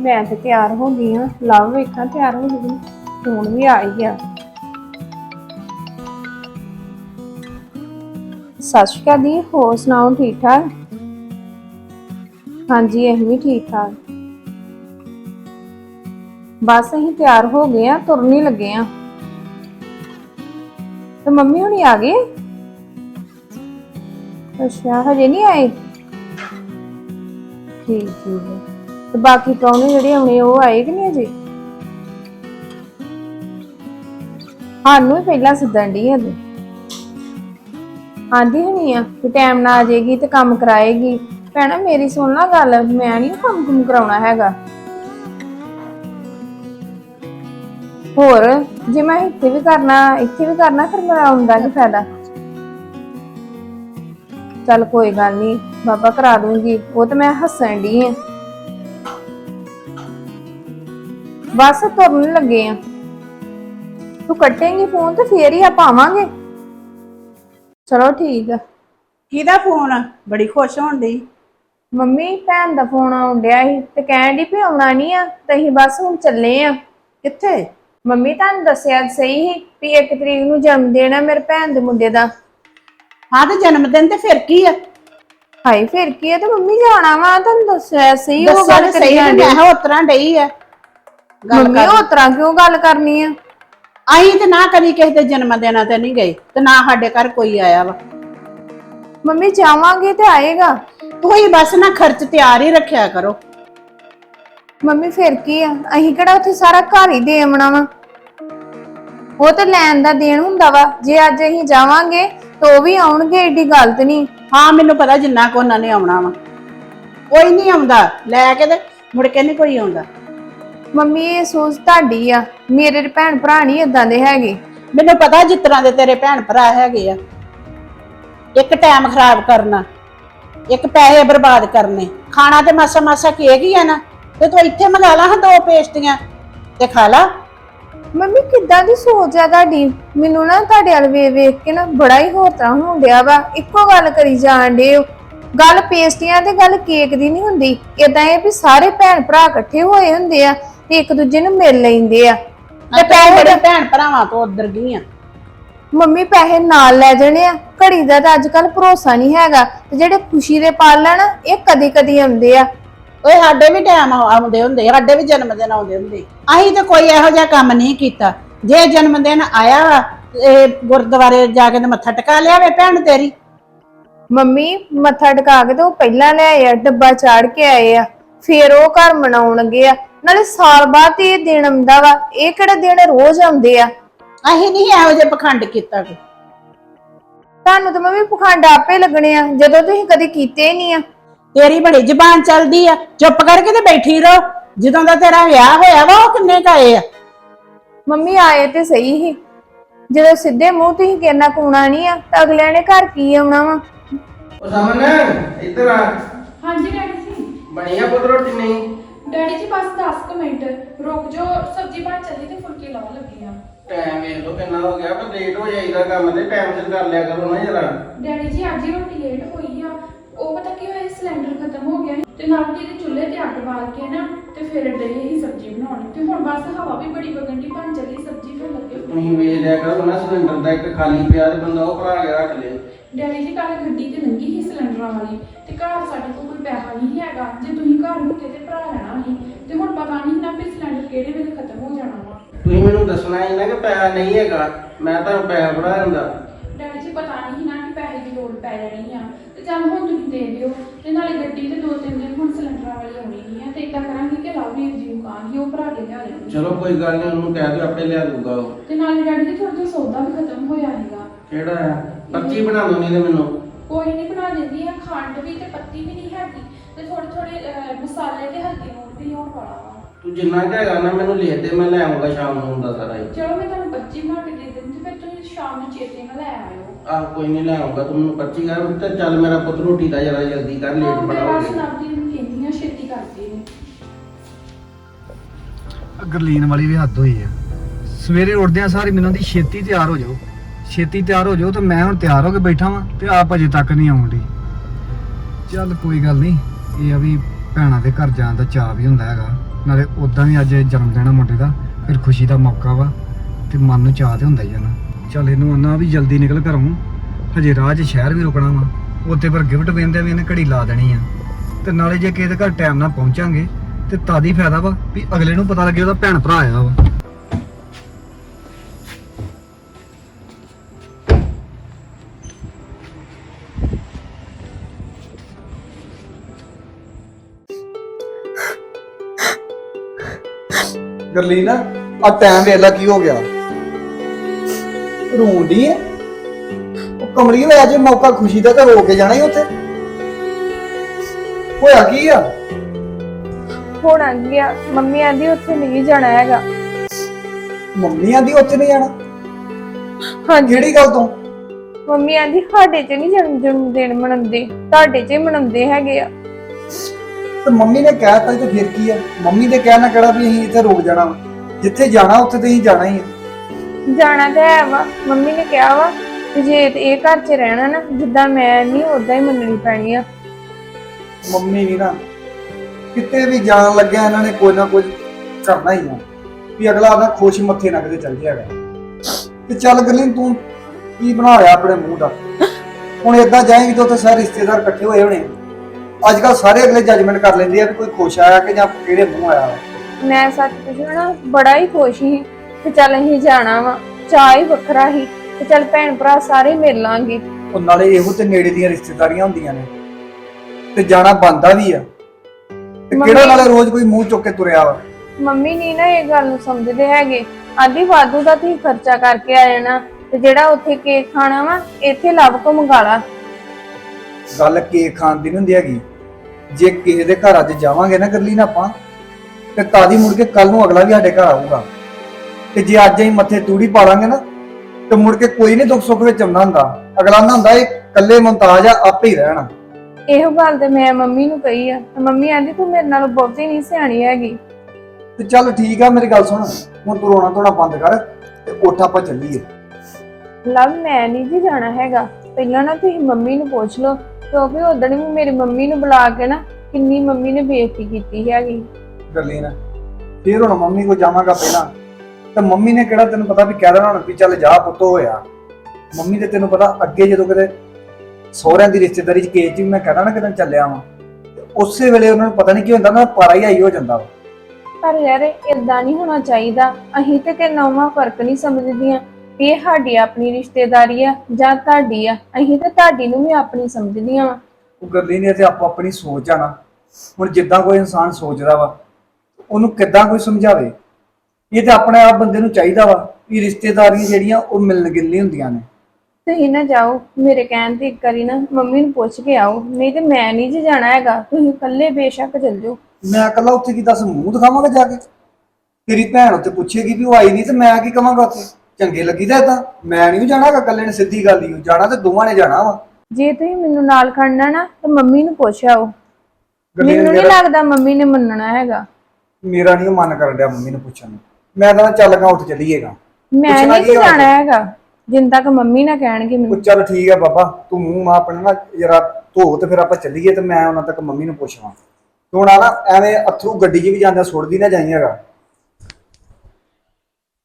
ਮੈਂ ਤੇ ਤਿਆਰ ਹੋ ਗਈ ਆ ਲਵ ਵੇਖਾਂ, ਤਿਆਰ ਹੋ ਗਈ ਫੋਨ ਵੀ ਆ ਹੀ ਗਿਆ। ਸਤਿ ਸ਼੍ਰੀ ਅਕਾਲ ਦੀ ਹੋਰ ਸੁਣਾਓ, ਠੀਕ ਠਾਕ? ਹਾਂਜੀ, ਅਸੀਂ ਵੀ ਠੀਕ ਠਾਕ। ਬਸ ਅਸੀਂ ਤਿਆਰ ਹੋ ਗਏ ਆ ਤੁਰਨ ਹੀ ਲੱਗੇ ਆ ਤੇ ਮੰਮੀ ਹੁਣੀ ਆ ਗਏ? ਅੱਛਾ, ਹਜੇ ਨਹੀਂ ਆਏ? ਠੀਕ ਠੀਕ ਹੈ। ਤੇ ਬਾਕੀ ਪ੍ਰਾਹੁਣੇ ਜਿਹੜੇ ਆਉਣੇ, ਉਹ ਆਏ ਕਿ ਨਹੀਂ ਅਜੇ? ਸਾਨੂੰ ਹੀ ਪਹਿਲਾਂ ਸੱਦਣ ਦੀ ਹਜੇ। ਆਂਦੀ ਹਣੀ ਆ ਕਿ ਟਾਈਮ ਨਾਲ ਆ ਜਾਏਗੀ ਤੇ ਕੰਮ ਕਰਾਏਗੀ। ਭੈਣਾ, ਮੇਰੀ ਸੁਣ ਲਾ ਗੱਲ, ਮੈਂ ਨਹੀਂ ਕੰਮ ਕੁਮ ਕਰਾਉਣਾ ਹੈਗਾ। ਹੋਰ, ਜੇ ਮੈਂ ਇੱਥੇ ਵੀ ਕਰਨਾ, ਇੱਥੇ ਵੀ ਕਰਨਾ, ਫਿਰ ਮੇਰਾ ਆਉਂਦਾ ਕੀ ਫਾਇਦਾ? ਚੱਲ ਕੋਈ ਗੱਲ ਨਹੀਂ ਬਾਬਾ ਕਰਾ ਦੂੰਗੀ, ਉਹ ਤਾਂ ਮੈਂ ਹੱਸਣ ਦੀ ਆ। ਬਸ ਤੁਰਨ ਲੱਗੇ ਆ। ਤੂੰ ਕੱਟੇਂਗੀ ਫੋਨ ਤੇ ਫੇਰ ਹੀ ਆਪਾਂ ਆਵਾਂਗੇ। ਚਲੋ ਠੀਕ ਆ। ਕਿਹਦਾ ਫੋਨ? ਆ ਬੜੀ ਖੁਸ਼ ਹੋਣ ਦੀ ਮੰਮੀ ਭੈਣ ਦਾ ਫੋਨ ਆਉਣ ਡਿਆ ਸੀ ਤੇ ਕਹਿਣ ਦੀ ਵੀ ਆਉਣਾ ਨਹੀਂ ਆ ਤੇ ਅਸੀਂ ਬਸ ਹੁਣ ਚੱਲੇ ਆ। ਕਿੱਥੇ? ਮੰਮੀ ਤੁਹਾਨੂੰ ਦੱਸਿਆ ਤਾਂ ਸਹੀ ਸੀ ਵੀ ਇੱਕ ਤਰੀਕ ਨੂੰ ਜਨਮ ਦਿਨ ਆ ਮੇਰੇ ਭੈਣ ਦੇ ਮੁੰਡੇ ਦਾ। ਹਾਂ ਤੇ ਜਨਮ ਦਿਨ ਤੇ ਫਿਰ ਕੀ ਆ? ਹਾਈ ਫਿਰ ਕੀ ਆ? ਤੇ ਮੰਮੀ ਜਾਣਾ ਵਾ ਤੁਹਾਨੂੰ ਦੱਸਿਆ ਸਹੀ ਉਹ ਗੱਲ ਕਰੀ ਜਾਂਦੇ ਮੈਂ ਉਤਰਾਂ ਡਈ ਆ। ਗੱਲ ਮੰਮੀ ਉਹ ਤਰ੍ਹਾਂ ਕਿਉਂ ਗੱਲ ਕਰਨੀ ਆ? ਅਸੀਂ ਤੇ ਨਾ ਕਦੀ ਕਿਸੇ ਦੇ ਜਨਮ ਦਿਨਾਂ ਤੇ ਨਹੀਂ ਗਏ ਤੇ ਨਾ ਸਾਡੇ ਘਰ ਕੋਈ ਆਇਆ ਵਾ। ਮੰਮੀ ਜਾਵਾਂਗੇ ਤੇ ਆਏਗਾ। ਤੁਸੀਂ ਬਸ ਨਾ ਖਰਚ ਤਿਆਰ ਹੀ ਰੱਖਿਆ ਕਰੋ। ਮੰਮੀ ਫਿਰ ਕੀ ਆ? ਅਸੀਂ ਕਿਹੜਾ ਉੱਥੇ ਸਾਰਾ ਘਰ ਹੀ ਦੇ ਆਉਣਾ ਵਾ? ਉਹ ਤੇ ਲੈਣ ਦਾ ਦੇਣ ਹੁੰਦਾ ਵਾ। ਜੇ ਅੱਜ ਅਸੀਂ ਜਾਵਾਂਗੇ ਤਾਂ ਉਹ ਵੀ ਆਉਣਗੇ ਏਡੀ ਗੱਲ ਤੇ ਨਹੀਂ। ਹਾਂ ਮੈਨੂੰ ਪਤਾ ਜਿੰਨਾ ਕੋ ਉਹਨਾਂ ਨੇ ਆਉਣਾ ਵਾ। ਕੋਈ ਨਹੀਂ ਆਉਂਦਾ। ਲੈ ਕੇ ਤੇ ਮੁੜ ਕੇ ਨਹੀਂ ਕੋਈ ਆਉਂਦਾ। ਮੰਮੀ ਇਹ ਸੋਚ ਤੁਹਾਡੀ ਆ। ਮੇਰੇ ਭੈਣ ਭਰਾ ਨਹੀਂ ਇਦਾਂ ਦੇ ਹੈਗੇ। ਮੈਨੂੰ ਪਤਾ ਜਿਸ ਤਰ੍ਹਾਂ ਦੇ ਤੇਰੇ ਭੈਣ ਭਰਾ ਹੈਗੇ ਆ। ਇੱਕ ਟਾਈਮ ਖਰਾਬ ਕਰਨਾ ਇੱਕ ਪੈਸੇ ਬਰਬਾਦ ਕਰਨੇ। ਖਾਣਾ ਤੇ ਮਾਸਾ ਮਾਸਾ ਕੇਕ ਹੀ ਆ ਨਾ ਤੇ ਤੂੰ ਇੱਥੇ ਮੰਗਾ ਲਾ ਹਾਂ ਦੋ ਪੇਸਟੀਆਂ ਤੇ ਖਾ ਲਾ। ਮੰਮੀ ਕਿੱਦਾਂ ਦੀ ਸੋਚ ਆ ਤੁਹਾਡੀ? ਮੈਨੂੰ ਨਾ ਤੁਹਾਡੇ ਵੱਲ ਵੇਖ ਵੇਖ ਕੇ ਨਾ ਬੜਾ ਹੀ ਹੋਰ ਤਰ੍ਹਾਂ ਹੋਣ ਡਿਆ ਵਾ। ਇੱਕੋ ਗੱਲ ਕਰੀ ਜਾਣ ਡੇ ਗੱਲ ਪੇਸਟੀਆਂ ਤੇ ਗੱਲ ਕੇਕ ਦੀ ਨਹੀਂ ਹੁੰਦੀ। ਇਦਾਂ ਇਹ ਵੀ ਸਾਰੇ ਭੈਣ ਭਰਾ ਇਕੱਠੇ ਹੋਏ ਹੁੰਦੇ ਆ। ਤੇ ਇੱਕ ਦੂਜੇ ਨੂੰ ਮਿਲ ਲੈਂਦੇ ਆ। ਤੇ ਪੈਸੇ ਬੜੇ ਭੈਣ ਭਰਾਵਾਂ ਤੋਂ ਉਧਰ ਗਈ ਆ। ਮੰਮੀ ਪੈਸੇ ਨਾਲ ਲੈ ਜਾਣੇ ਆ। ਘੜੀ ਦਾ ਤਾਂ ਅੱਜ ਕੱਲ ਭਰੋਸਾ ਨਹੀਂ ਹੈਗਾ। ਤੇ ਜਿਹੜੇ ਖੁਸ਼ੀ ਦੇ ਪਲ ਨਾ ਇਹ ਕਦੀ ਕਦੀ ਆਉਂਦੇ ਆ। ਓਏ ਸਾਡੇ ਵੀ ਟਾਈਮ ਆਉਂਦੇ ਹੁੰਦੇ ਸਾਡੇ ਵੀ ਜਨਮ ਦਿਨ ਆਉਂਦੇ ਹੁੰਦੇ। ਅਸੀਂ ਤੇ ਕੋਈ ਇਹੋ ਜਿਹਾ ਕੰਮ ਨਹੀਂ ਕੀਤਾ। ਜੇ ਜਨਮ ਦਿਨ ਆਇਆ ਵਾ, ਇਹ ਗੁਰਦੁਆਰੇ ਜਾ ਕੇ ਤੇ ਮੱਥਾ ਟਿਕਾ ਲਿਆ ਵੇ ਭੈਣ ਤੇਰੀ। ਮੰਮੀ ਮੱਥਾ ਟਿਕਾ ਕੇ ਤੇ ਉਹ ਪਹਿਲਾਂ ਲੈ ਆਏ ਆ ਡੱਬਾ ਚਾੜ ਕੇ ਆਏ ਆ। ਫੇਰ ਉਹ ਘਰ ਮਨਾਉਣਗੇ ਆ। ਨਾਲੇ ਸਾਲ ਬਾਅਦ ਤੇ ਇਹ ਦਿਨ ਆਉਂਦਾ ਵਾ ਇਹ ਕਿਹੜਾ ਦਿਨ ਰੋਜ਼ ਆਉਂਦੇ ਆ? ਅਸੀਂ ਨਹੀਂ ਇਹੋ ਜਿਹਾ ਪਖੰਡ ਕੀਤਾ ਕੋਈ। ਤੁਹਾਨੂੰ ਤਾਂ ਮੰਮੀ ਪਖੰਡ ਆਪੇ ਲੱਗਣੇ ਆ ਜਦੋਂ ਤੁਸੀਂ ਕਦੇ ਕੀਤੇ ਹੀ ਨਹੀਂ ਆ। ਤੇਰੀ ਬੜੀ ਜ਼ਬਾਨ ਚੱਲਦੀ ਆ ਚੁੱਪ ਕਰਕੇ ਤੇ ਬੈਠੀ ਰਹੋ ਜਦੋਂ ਦਾ ਤੇਰਾ ਵਿਆਹ ਹੋਇਆ ਵਾ ਉਹ ਕਿੰਨੇ ਕਾਏ ਆ? ਮੰਮੀ ਆਏ ਤੇ ਸਹੀ ਹੀ ਜਦੋਂ ਸਿੱਧੇ ਮੂੰਹ ਤੁਸੀਂ ਕਹਿਣਾ ਕੂਣਾ ਨਹੀਂ ਆ ਤਾਂ ਅਗਲਿਆਂ ਨੇ ਘਰ ਕੀ ਆਉਣਾ ਵਾ? ਉਹ ਸਮਨ ਇੱਧਰ ਆ। ਹਾਂਜੀ ਡੈਡੀ ਜੀ। ਬਣੀ ਆ ਪੁੱਤ ਰੋਟੀ ਨਹੀਂ? ਡੈਡੀ ਜੀ ਬਸ 10 ਕੁ ਮਿੰਟ। ਰੁਕ ਜੋ ਸਬਜ਼ੀ ਬਣ ਚੱਲੀ ਤੇ ਫੁਲਕੇ ਲਾਉਣ ਲੱਗੀ ਆ ਟਾਈਮ ਵੇਖ ਲੋ ਕਿੰਨਾ ਹੋ ਗਿਆ ਪਰ ਲੇਟ ਹੋ ਜਾਈਦਾ ਕੰਮ ਤੇ ਟਾਈਮ ਸਿਰ ਕਰ ਲਿਆ ਕਰੋ ਨਾ ਜਰਾ। ਡੈਡੀ ਜੀ ਅੱਜ ਹੀ ਰੋਟੀ ਲੇਟ ਹੋਈ ਆ। ਉਹ ਪਤਾ ਕੀ ਹੋਇਆ ਸਿਲੰਡਰ ਖਤਮ ਹੋ ਗਿਆ ਸੀ ਤੇ ਨਾਲ ਦੀ ਚੁੱਲ੍ਹੇ ਤੇ ਅੱਗ ਬਾਲ ਕੇ ਨਾ ਤੇ ਫਿਰ ਡਈ ਹੀ ਸਬਜ਼ੀ ਬਣਾਉਣੀ। ਤੇ ਹੁਣ ਬਸ ਹਵਾ ਵੀ ਬੜੀ ਵਗਣ ਦੀ ਬਣ ਚੱਲੀ ਸਬਜ਼ੀ ਫਿਰ ਲੱਗੇ ਤੁਸੀਂ ਵੇਚ ਲਿਆ ਕਰੋ ਨਾ ਸਿਲੰਡਰ ਦਾ ਇੱਕ ਖਾਲੀ ਪਿਆ ਤੇ ਬੰਦਾ ਉਹ ਭਰਾ ਕੇ ਰੱਖ ਲੇ। ਡੈਡੀ ਜੀ ਕੱਲ ਗੱਡੀ ਤੇ ਲੰਗੀ ਸੀ ਸਿਲੰਡਰਾਂ ਵਾਲੀ ਤੇ ਘਰ ਸਾਡੇ ਕੋਲ ਕੋਈ ਪੈਸਾ ਨਹੀਂ ਹੈਗਾ। ਜੇ ਤੁਸੀਂ ਘਰ ਹੁੰਦੇ ਤੇ ਭਰਾ ਲੈਣਾ ਸੀ ਤੇ ਹੁਣ ਪਤਾ ਨਹੀਂ ਨਾ ਵੀ ਸਿਲੰਡਰ ਕਿਹੜੇ ਵੇਲੇ ਖਤਮ ਹੋ ਜਾਣਾ ਵਾ। ਤੁਸੀਂ ਮੈਨੂੰ ਦੱਸਣਾ ਹੀ ਨਾ ਕਿ ਪੈਸਾ ਨਹੀਂ ਹੈਗਾ ਮੈਂ ਤੁਹਾਨੂੰ ਪੈਸਾ ਫੜਾ ਦਿੰਦਾ। ਡੈਡੀ ਜੀ ਪਤਾ ਨਹੀਂ ਨਾ ਕਿ ਪੈਸੇ ਦੀ ਲੋੜ ਪੈ ਜਾਣੀ ਆ। ਤੇ ਚੱਲ ਹੁਣ ਤੁਸੀਂ ਦੇ ਦਿਓ ਤੇ ਨਾਲੇ ਗੱਡੀ ਤੇ ਦੋ ਤਿੰਨ ਦਿਨ ਹੁਣ ਸਿਲੰਡਰਾਂ ਵਾਲੀ ਆਉਣੀ ਨਹੀਂ ਆ ਤੇ ਇਦਾਂ ਕਰਾਂਗੇ ਕਿ ਲਵਵੀਰ ਜੀ ਨੂੰ ਕਹਾਂਗੇ ਉਹ ਭਰਾ ਕੇ ਲਿਆ ਦੇਣਗੇ ਚਲੋ ਕੋਈ ਗੱਲ ਨਹੀਂ ਉਹਨੂੰ ਕਹਿ ਦਿਓ ਆਪੇ ਲਿਆ ਦੂਗਾ ਉਹ। ਤੇ ਨਾਲੇ ਡੈਡੀ ਜੀ ਜਿਹਾ ਸੌਦਾ ਵੀ ਖਤਮ ਹੋਇਆ ਹੈਗਾ ਕਿਹੜਾ ਹੈ ਪੱਚੀ ਬਣਾ ਦੋ ਨਹੀਂ ਤੇ ਮੈਨੂੰ। ਕੋਈ ਨਹੀਂ ਬਣਾ ਦਿੰਦੀ ਆ ਖੰਡ ਵੀ ਤੇ ਪੱਤੀ ਵੀ ਨਹੀਂ ਹੈਗੀ। ਤੇ ਥੋੜੇ ਥੋੜੇ ਮਸਾਲੇ ਤੇ ਹਲਦੀ ਨੂਣ ਵੀ ਹੋਣ ਵਾਲਾ ਵਾ। ਤੂੰ ਜਿੰਨਾ ਕੁ ਹੈਗਾ ਨਾ ਮੈਨੂੰ ਲਿਖ ਦੇ ਮੈਂ ਲੈ ਆਉਂਗਾ ਸ਼ਾਮ ਨੂੰ ਹੁੰਦਾ ਸਾਰਾ ਹੀ। ਚਲੋ ਮੈਂ ਤੁਹਾਨੂੰ 25 ਬਣਾ ਕੇ ਦੇ ਦਿੰਦੀ ਫਿਰ ਤੁਸੀਂ ਸ਼ਾਮ ਨੂੰ ਚੇਤੇ ਨਾਲ ਲੈ ਆਇਓ। ਆਹ ਕੋਈ ਨਹੀਂ ਲੈ ਆਉਂਗਾ ਤੂੰ ਮੈਨੂੰ ਪੱਚੀ ਕਰ ਤੇ ਚੱਲ ਮੇਰਾ ਪੁੱਤ ਰੋਟੀ ਦਾ ਜਰਾ ਜਲਦੀ ਕਰ ਲੇਟ ਹਾਂ, ਮੈਂ ਹੋ ਬਸ ਨਵਦੀਪ ਨੂੰ ਕਹਿੰਦੀ ਆ ਛੇਤੀ ਕਰਦੀ ਨੇ ਗਰਲੀਨ ਵਾਲੀ ਵੀ ਹੱਦ ਹੋਈ ਆ। ਸਵੇਰੇ ਉੱਠਦਿਆਂ ਸਾਰੀ ਮੈਨੂੰ ਦੀ ਛੇਤੀ ਤਿਆਰ ਹੋ ਜਾਓ। ਛੇਤੀ ਤਿਆਰ ਹੋ ਜਾਓ ਤੇ ਮੈਂ ਹੁਣ ਤਿਆਰ ਹੋ ਕੇ ਬੈਠਾ ਵਾਂ ਤੇ ਆਪ ਅਜੇ ਤੱਕ ਨਹੀਂ ਆਉਂਦੀ। ਚੱਲ ਕੋਈ ਗੱਲ ਨਹੀਂ, ਇਹ ਆ ਵੀ ਭੈਣਾਂ ਦੇ ਘਰ ਜਾਣ ਦਾ ਚਾਅ ਵੀ ਹੁੰਦਾ ਹੈਗਾ। ਨਾਲੇ ਉਦਾਂ ਵੀ ਅੱਜ ਜਨਮ ਦਿਨ ਆ ਮੁੰਡੇ ਦਾ, ਫਿਰ ਖੁਸ਼ੀ ਦਾ ਮੌਕਾ ਵਾ ਤੇ ਮਨ ਨੂੰ ਚਾਹ ਤੇ ਹੁੰਦਾ ਹੀ ਆ ਨਾ। ਚੱਲ ਇਹਨੂੰ ਆਨਾ ਵੀ ਜਲਦੀ ਨਿਕਲ ਘਰੋਂ। ਹਜੇ ਰਾਹ 'ਚ ਸ਼ਹਿਰ ਵੀ ਰੁਕਣਾ ਵਾ, ਉੱਥੇ ਪਰ ਗਿਫਟ ਵੇਂਦੇ ਵੀ ਇਹਨੇ ਘੜੀ ਲਾ ਦੇਣੀ ਆ। ਤੇ ਨਾਲੇ ਜੇ ਕਿਸੇ ਦੇ ਘਰ ਟਾਈਮ ਨਾਲ ਪਹੁੰਚਾਂਗੇ ਤੇ ਤਦ ਹੀ ਫਾਇਦਾ ਵਾ ਵੀ ਅਗਲੇ ਨੂੰ ਪਤਾ ਲੱਗੇ ਉਹਦਾ ਭੈਣ ਭਰਾ ਆਇਆ ਵਾ। ਗਰਲੀਨ ਆ ਟਾਈਮ ਵੇਲਾ ਕੀ ਹੋ ਗਿਆ। ਰੋਂਦੀ ਹੈ ਉਹ ਕਮਲੀ ਹੋਇਆ ਜੇ ਮੌਕਾ ਖੁਸ਼ੀ ਦਾ ਤਾਂ ਰੋ ਕੇ ਜਾਣਾ ਹੀ ਉੱਥੇ। ਹੋਇਆ ਕੀ ਆ? ਹੋਣਾ ਗਿਆ ਮੰਮੀ ਆਂਦੀ ਉੱਥੇ ਨਹੀਂ ਜਾਣਾ ਹੈਗਾ। ਮੰਮੀ ਆਂਦੀ ਉੱਥੇ ਨਹੀਂ ਜਾਣਾ? ਹਾਂਜੀ। ਕਿਹੜੀ ਗੱਲ ਤੋਂ? ਮੰਮੀ ਆਂਦੀ ਸਾਡੇ 'ਚ ਨਹੀਂ ਜਨਮ ਜਨਮ ਦਿਨ ਮਨਾਉਂਦੇ ਤੁਹਾਡੇ 'ਚ ਹੀ ਮਨਾਉਂਦੇ ਹੈਗੇ ਆ। ਤੇ ਮੰਮੀ ਨੇ ਕਹਿਤਾ ਤੇ ਫਿਰ ਕੀ ਆ? ਮੰਮੀ ਦੇ ਕਹਿਣਾ ਕਿਹੜਾ ਵੀ ਅਸੀਂ ਇੱਥੇ ਰੁਕ ਜਾਣਾ ਵਾ। ਜਿੱਥੇ ਜਾਣਾ ਉੱਥੇ ਤੇ ਅਸੀਂ ਜਾਣਾ ਹੀ ਆ। ਜਾਣਾ ਤਾਂ ਹੈ ਵਾ। ਮੰਮੀ ਨੇ ਕਿਹਾ ਵਾ ਕਿ ਜੇ ਇਹ ਘਰ 'ਚ ਰਹਿਣਾ ਨਾ ਜਿੱਦਾਂ ਮੈਂ ਨਹੀਂ ਉਦਾਂ ਹੀ ਮੰਨਣੀ ਪੈਣੀ ਆ। ਮੰਮੀ ਨਹੀਂ ਨਾ ਕਿਤੇ ਵੀ ਜਾਣ ਲੱਗਿਆ ਇਹਨਾਂ ਨੇ ਕੋਈ ਨਾ ਕੁਝ ਕਰਨਾ ਹੀ ਆ। ਵੀ ਅਗਲਾ ਆਪਣਾ ਖੁਸ਼ ਮੱਥੇ ਨਾ ਕਿਤੇ ਚੱਲ ਜਾਏਗਾ। ਤੇ ਚੱਲ ਗਰਲੀਨ ਤੂੰ ਕੀ ਬਣਾ ਰਿਹਾ ਆਪਣੇ ਮੂੰਹ ਦਾ? ਹੁਣ ਇਦਾਂ ਜਾਏਂਗੇ ਤਾਂ ਉੱਥੇ ਸਾਰੇ ਰਿਸ਼ਤੇਦਾਰ ਇਕੱਠੇ ਹੋਏ ਹੋਣੇ ਅੱਜ ਕੱਲ ਸਾਰੇ ਅਗਲੇ ਜੱਜਮੈਂਟ ਕਰ ਲੈਂਦੇ ਆ ਵੀ ਕੋਈ ਖੁਸ਼ ਆਇਆ ਕਿ ਜਾਂ ਕਿਹੜੇ ਮੂੰਹ ਆਇਆ। ਮੈਂ ਸੱਚ ਪੁੱਛਣਾ ਨਾ ਬੜਾ ਹੀ ਖੁਸ਼ ਸੀ ਕਿ ਚੱਲ ਅਸੀਂ ਜਾਣਾ ਵਾ ਚਾਹ ਹੀ ਵੱਖਰਾ ਹੀ ਤੇ ਚੱਲ ਭੈਣ ਭਰਾ ਸਾਰੇ ਮਿਲ ਲਾਂਗੇ। ਉਹ ਨਾਲੇ ਇਹੋ ਤੇ ਨੇੜੇ ਦੀਆਂ ਰਿਸ਼ਤੇਦਾਰੀਆਂ ਹੁੰਦੀਆਂ ਨੇ ਤੇ ਜਾਣਾ ਬੰਦਾ ਵੀ ਆ। ਤੇ ਕਿਹੜਾ ਨਾਲੇ ਰੋਜ਼ ਕੋਈ ਮੂੰਹ ਚੁੱਕ ਕੇ ਤੁਰਿਆ ਵਾ। ਮੰਮੀ ਨਹੀਂ ਨਾ ਇਹ ਗੱਲ ਨੂੰ ਸਮਝਦੇ ਹੈਗੇ। ਆਦੀ ਵਾਧੂ ਦਾ ਤੁਸੀਂ ਖਰਚਾ ਕਰਕੇ ਆ ਜਾਣਾ ਤੇ ਜਿਹੜਾ ਉੱਥੇ ਕੇਕ ਖਾਣਾ ਵਾ ਇੱਥੇ ਲੱਭ ਕੋ ਮੰਗਾ ਲਾ। ਗੱਲ ਕੇਕ ਖਾਣ ਦੀ ਨਹੀਂ ਹੁੰਦੀ ਹੈਗੀ। ਜੇ ਕਿਸੇ ਦੇ ਘਰ ਅੱਜ ਜਾਵਾਂਗੇ ਨਾ ਗਰਲੀ ਨਾ ਆਪਾਂ ਤੇ ਤਾਦੀ ਮੁੜ ਕੇ ਕੱਲ ਨੂੰ ਅਗਲਾ ਵੀ ਸਾਡੇ ਘਰ ਆਊਗਾ। ਤੇ ਜੇ ਅੱਜ ਅਸੀਂ ਮੱਥੇ ਤੂੜੀ ਪਾ ਲਾਂਗੇ ਨਾ ਤੇ ਮੁੜ ਕੇ ਕੋਈ ਨਹੀਂ ਦੁੱਖ ਸੁੱਖ ਵਿੱਚ ਆਉਂਦਾ ਹੁੰਦਾ। ਅਗਲਾ ਨਾ ਹੁੰਦਾ ਇਹ ਇਕੱਲੇ ਮੁਮਤਾਜ ਆ ਆਪੇ ਹੀ ਰਹਿਣਾ। ਇਹੋ ਗੱਲ ਤੇ ਮੈਂ ਮੰਮੀ ਨੂੰ ਕਹੀ ਆ। ਤੇ ਮੰਮੀ ਆਂਦੀ ਤੂੰ ਮੇਰੇ ਨਾਲ ਬਹੁਤੀ ਨਹੀਂ ਸਿਆਣੀ ਹੈਗੀ। ਤੇ ਚੱਲ ਠੀਕ ਆ ਮੇਰੀ ਗੱਲ ਸੁਣ। ਹੁਣ ਤੂੰ ਰੋਣਾ ਧੋਣਾ ਬੰਦ ਕਰ ਤੇ ਉੱਠ ਆਪਾਂ ਚੱਲੀਏ। ਲਵ ਮੈਂ ਨਹੀਂ ਜੀ ਜਾਣਾ ਹੈਗਾ। ਪਹਿਲਾਂ ਨਾ ਤੁਸੀਂ ਮੰਮੀ ਨੂੰ ਪੁੱਛ ਲਓ ਕਿਉਂਕਿ ਉਦੋਂ ਵੀ ਮੇਰੀ ਮੰਮੀ ਨੂੰ ਬੁਲਾ ਕੇ ਨਾ ਕਿੰਨੀ ਮੰਮੀ ਨੇ ਬੇਇੱਜ਼ਤੀ ਕੀਤੀ ਹੈਗੀ। ਗਰਲੀ ਨਾ ਫੇਰ ਹੁਣ ਮੰਮੀ ਕੋ ਜਾਵਾਂਗਾ ਪਹਿਲਾਂ। ਤੇ ਮੰਮੀ ਨੇ ਕਿਹੜਾ ਤੈਨੂੰ ਪਤਾ ਵੀ ਕਹਿ ਦੇਣਾ ਹੁਣ ਵੀ ਚੱਲ ਜਾ ਪੁੱਤੋ ਹੋਇਆ ਮੰਮੀ ਤੇ ਤੈਨੂੰ ਪਤਾ ਅੱਗੇ ਜਦੋਂ ਕਿਤੇ ਸਹੁਰਿਆਂ ਦੀ ਰਿਸ਼ਤੇਦਾਰੀ ਚ ਕੇਸ ਚ ਵੀ ਮੈਂ ਕਹਦਾ ਨਾ ਕਿਤੇ ਚੱਲਿਆ ਵਾਂ। ਤੇ ਉਸੇ ਵੇਲੇ ਉਹਨਾਂ ਨੂੰ ਪਤਾ ਨਹੀਂ ਕੀ ਹੁੰਦਾ ਨਾ ਪਾਰਾ ਹੀ ਆਈ ਹੋ ਜਾਂਦਾ ਵਾ। ਪਰ ਯਾਰ ਇਦਾਂ ਨਹੀਂ ਹੋਣਾ ਚਾਹੀਦਾ। ਅਸੀਂ ਤੇ ਕਿ ਨੌਵਾਂ ਫ਼ਰਕ ਨਹੀਂ ਸਮਝਦੀਆਂ। ਵੀ ਇਹ ਸਾਡੀ ਆਪਣੀ ਰਿਸ਼ਤੇਦਾਰੀ ਆ ਜਾਂ ਤੁਹਾਡੀ ਆ? ਅਸੀਂ ਤੇ ਤੁਹਾਡੀ ਨੂੰ ਵੀ ਆਪਣੀ ਸਮਝਦੀਆਂ ਵਾ। ਉਹ ਗਰਲੀ ਨੇ ਤੇ ਆਪੋ ਆਪਣੀ ਸੋਚ ਆ ਨਾ। ਹੁਣ ਜਿੱਦਾਂ ਕੋਈ ਇਨਸਾਨ ਸੋਚਦਾ ਵਾ ਉਹਨੂੰ ਕਿੱਦਾਂ ਕੋਈ ਸਮਝਾਵੇ? ਇਹ ਤੇ ਆਪਣੇ ਆਪ ਬੰਦੇ ਨੂੰ ਚਾਹੀਦਾ ਵਾ ਵੀ ਰਿਸ਼ਤੇਦਾਰੀਆਂ ਜਿਹੜੀਆਂ ਉਹ ਮਿਲਣ ਗਿਲਣੀ ਹੁੰਦੀਆਂ ਨੇ। ਤੁਸੀਂ ਨਾ ਜਾਓ ਮੇਰੇ ਕਹਿਣ ਤੇ ਇੱਕ ਵਾਰੀ ਨਾ ਮੰਮੀ ਨੂੰ ਪੁੱਛ ਕੇ ਆਓ। ਨਹੀਂ ਤੇ ਮੈਂ ਨਹੀਂ ਜੀ ਜਾਣਾ ਹੈਗਾ ਤੁਸੀਂ ਇਕੱਲੇ ਬੇਸ਼ੱਕ ਚੱਲ ਜਾਓ। ਮੈਂ ਇਕੱਲਾ ਉੱਥੇ ਕੀ ਦੱਸ ਮੂੰਹ ਦਿਖਾਵਾਂਗਾ ਜਾ ਕੇ? ਤੇਰੀ ਭੈਣ ਉੱਥੇ ਪੁੱਛੇਗੀ ਵੀ ਉਹ ਆਈ ਨਹੀਂ ਤੇ ਮੈਂ ਕੀ ਕਵਾਂਗਾ ਉੱਥੇ? ਚੰਗੇ ਲੱਗੀਦਾ ਏਦਾਂ? ਮੈਂ ਨਹੀਂ ਜਾਣਾਗਾ ਇਕੱਲੇ ਨੇ ਸਿੱਧੀ ਗੱਲ ਹੀ ਜਾਣਾ ਤੇ ਦੋਵਾਂ ਨੇ ਜਾਣਾ ਵਾ। ਜੇ ਤੁਸੀਂ ਮੈਨੂੰ ਨਾਲ ਖੜਨਾ ਨਾ ਤੇ ਮੰਮੀ ਨੂੰ ਪੁੱਛ ਆਓ। ਗੱਲੇ ਮੈਨੂੰ ਨਹੀਂ ਮੇਰਾ ਲੱਗਦਾ ਮੰਮੀ ਨੇ ਮੰਨਣਾ ਹੈਗਾ। ਮੇਰਾ ਨਹੀਂ ਮਨ ਕਰਨ ਡਿਆ ਮੰਮੀ ਨੂੰ ਪੁੱਛਣ ਨੂੰ। ਮੈਂ ਤਾਂ ਚੱਲ ਗਾ ਉੱਠ ਚੱਲੀਏਗਾ। ਮੈਂ ਪੁੱਛਣਾ ਨਹੀਂ ਕੀ ਜੀ ਹੋਇਆ? ਜਾਣਾ ਹੈਗਾ। ਜਿੰਨ ਤੱਕ ਮੰਮੀ ਨਾ ਕਹਿਣਗੇ ਮੈਨੂੰ। ਉਹ ਚੱਲ ਠੀਕ ਹੈ ਬਾਬਾ ਤੂੰ ਮੂੰਹ ਮਾ ਆਪਣਾ ਨਾ ਜਰਾ ਧੋ ਤੇ ਫਿਰ ਆਪਾਂ ਚੱਲੀਏ ਤੇ ਮੈਂ ਉਹਨਾਂ ਤੱਕ ਮੰਮੀ ਨੂੰ ਪੁੱਛਾਂ ਤੂੰ ਨਾ ਨਾ ਐਵੇਂ ਅਥਰੂ ਗੱਡੀ 'ਚ ਵੀ ਜਾਂਦਾ ਸੁੱਟਦੀ ਨਾ ਜਾਈਏਗਾ